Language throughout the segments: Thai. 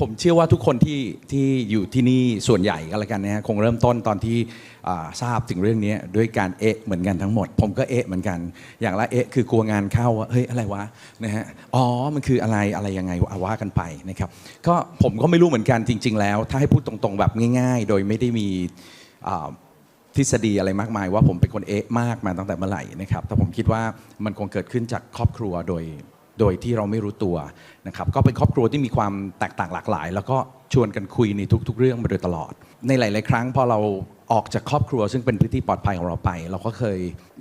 ผมเชื่อว่าทุกคนที่ที่อยู่ที่นี่ส่วนใหญ่ก็แล้วกันนะฮะคงเริ่มต้นตอนที่ทราบถึงเรื่องนี้ด้วยการเอะเหมือนกันทั้งหมด ผมก็เอะเหมือนกัน อย่างละเอะคือกลัวงานเข้าว่าเฮ้ยอะไรวะนะฮะอ๋อมันคืออะไรอะไรยังไงว่าว่ากันไปนะครับก็ผมก็ไม่รู้เหมือนกันจริง ๆ แล้ว ถ้าให้พูดตรงๆแบบง่าย ๆ โดยไม่ได้มีทฤษฎีอะไรมากมายว่าผมเป็นคนเอะมากมาตั้งแต่เมื่อไหร่นะครับแต่ผมคิดว่ามันคงเกิดขึ้นจากครอบครัวโดย โดยที่เราไม่รู้ตัวนะครับก็เป็นครอบครัวที่มีความแตกต่างหลากหลาย แล้วก็ชวนกันคุยในทุก ๆ เรื่องมาโดยตลอด ในหลาย ๆ ครั้งพอเราออกจากครอบครัวซึ่งเป็นพื้นที่ปลอดภัยของเราไป เราก็เคย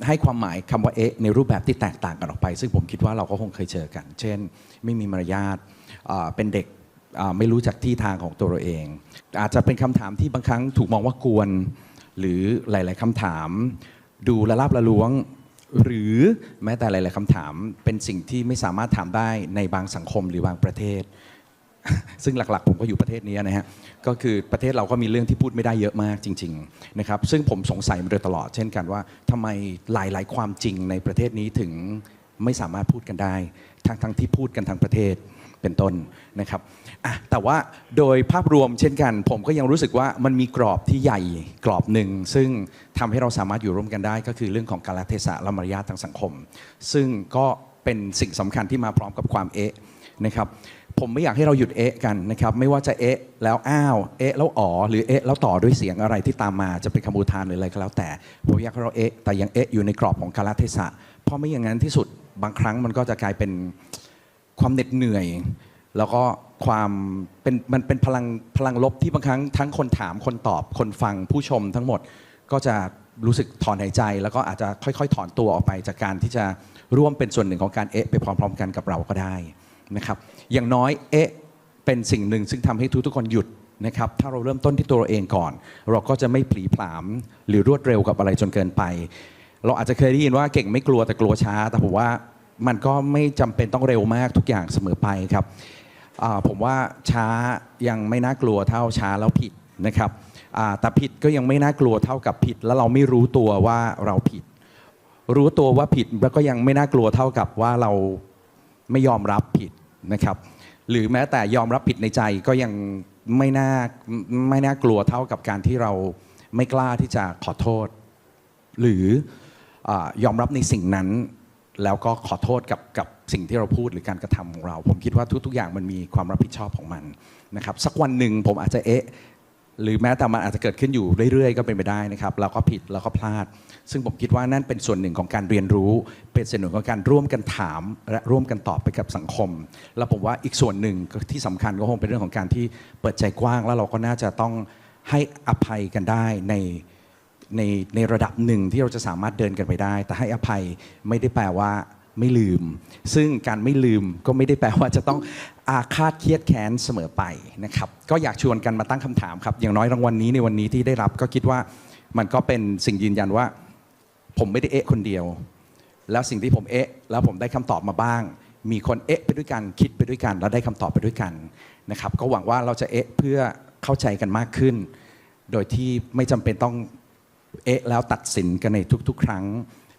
ให้ความหมายคำว่าเอ๊ะในรูปแบบที่แตกต่างกันออกไป ซึ่งผมคิดว่าเราก็คงเคยเจอกัน เช่น ไม่มีมารยาทเป็นเด็กไม่รู้จักที่ทางของตัวเราเอง อาจจะเป็นคำถามที่บางครั้งถูกมองว่ากวน หรือหลาย ๆคำถาม ดูละลาบละล้วง หรือแม้แต่หลาย ๆคำถามเป็นสิ่งที่ไม่สามารถถามได้ในบางสังคมหรือบางประเทศ ซึ่งหลัก ๆ ผมก็อยู่ประเทศนี้นะฮะก็คือประเทศเราก็มีเรื่องที่พูดไม่ได้เยอะมากจริง ๆ นะครับ ซึ่งผมสงสัยมาโดยตลอด เช่นกันว่าทำไมหลาย ๆ ความจริงในประเทศนี้ถึงไม่สามารถพูดกันได้ ทั้งที่พูดกันทั้งประเทศ เป็นต้นนะครับแต่ว่าโดยภาพรวมเช่นกัน ผมก็ยังรู้สึกว่ามันมีกรอบที่ใหญ่กรอบหนึ่ง ซึ่งทำให้เราสามารถอยู่ร่วมกันได้ ก็คือเรื่องของการลเทศะและมารยาททางสังคม ซึ่งก็เป็นสิ่งสำคัญที่มาพร้อมกับความเอะนะครับผมไม่อยากให้เราหยุดเอะกันนะครับไม่ว่าจะเอะแล้วอ้าวเอะแล้วอ๋อหรือเอะแล้วต่อด้วยเสียงอะไรที่ตามมาจะเป็นคำอุทานหรืออะไรก็แล้วแต่ผมอยากให้เราเอะแต่ยังเอะอยู่ในกรอบของการลเทศะเพราะไม่อย่างนั้นที่สุดบางครั้งมันก็จะกลายเป็น ความเหน็ดเหนื่อย แล้วก็ความเป็นมันเป็นพลังพลังลบที่บางครั้งทั้งคนถามคนตอบคนฟังผู้ชมทั้งหมดก็จะรู้สึกถอนหายใจ แล้วก็อาจจะค่อยๆ ถอนตัวออกไปจากการที่จะร่วมเป็นส่วนหนึ่งของการเอะไปพร้อม ๆ กันกับเราก็ได้นะครับอย่างน้อยเอะเป็นสิ่งหนึ่งซึ่งทำให้ทุกๆคนหยุดนะครับถ้าเราเริ่มต้นที่ตัวเราเองก่อน เราก็จะไม่ผลีผลามหรือรวดเร็วกับอะไรจนเกินไป เราอาจจะเคยได้ยินว่าเก่งไม่กลัวแต่กลัวช้า แต่ผมว่า มันก็ไม่จำเป็นต้องเร็วมากทุกอย่างเสมอไปครับผมว่าช้ายังไม่น่ากลัวเท่าช้าแล้วผิดนะครับแต่ผิดก็ยังไม่น่ากลัวเท่ากับผิด แล้วเราไม่รู้ตัวว่าเราผิด รู้ตัวว่าผิดแล้วก็ยังไม่น่ากลัวเท่ากับว่าเราไม่ยอมรับผิดนะครับ หรือแม้แต่ยอมรับผิดในใจก็ยังไม่น่าไม่น่ากลัวเท่ากับการที่เราไม่กล้าที่จะขอโทษ หรืออยอมรับในสิ่งนั้น แล้วก็ขอโทษกับกับสิ่งที่เราพูดหรือการกระทำของเรา ผมคิดว่าทุก ๆ อย่างมันมีความรับผิดชอบของมันนะครับสักวันหนึ่งผมอาจจะเอ๊ะหรือแม้แต่มันอาจจะเกิดขึ้นอยู่เรื่อยๆ ก็เป็นไปได้นะครับเราก็ผิดเราก็พลาด ซึ่งผมคิดว่านั่นเป็นส่วนหนึ่งของการเรียนรู้ เป็นส่วนหนึ่งของการร่วมกันถามและร่วมกันตอบไปกับสังคม แล้วผมว่าอีกส่วนหนึ่งที่สำคัญก็คงเป็นเรื่องของการที่เปิดใจกว้าง แล้วเราก็น่าจะต้องให้อภัยกันได้ใน ในในระดับหนึ่งที่เราจะสามารถเดินกันไปได้ แต่ให้อภัยไม่ได้แปลว่าไม่ลืม ซึ่งการไม่ลืมก็ไม่ได้แปลว่าจะต้องอาฆาตเครียดแค้นเสมอไปนะครับ ก็อยากชวนกันมาตั้งคำถามครับ อย่างน้อยรางวัลนี้ในวันนี้ที่ได้รับก็คิดว่ามันก็เป็นสิ่งยืนยันว่า ผมไม่ได้เอะคนเดียว แล้วสิ่งที่ผมเอะแล้วผมได้คำตอบมาบ้าง มีคนเอะไปด้วยกันคิดไปด้วยกันแล้วได้คำตอบไปด้วยกันนะครับ ก็หวังว่าเราจะเอะเพื่อเข้าใจกันมากขึ้น โดยที่ไม่จำเป็นต้อง เอ๊ะแล้วตัดสินกันในทุก ๆ ครั้ง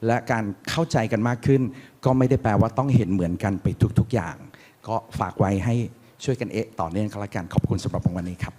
และการเข้าใจกันมากขึ้น ก็ไม่ได้แปลว่าต้องเห็นเหมือนกันไปทุก ๆ อย่าง ก็ฝากไว้ให้ช่วยกันเอ๊ะต่อเนื่องกันละกันขอบคุณสำหรับวันนี้ครับ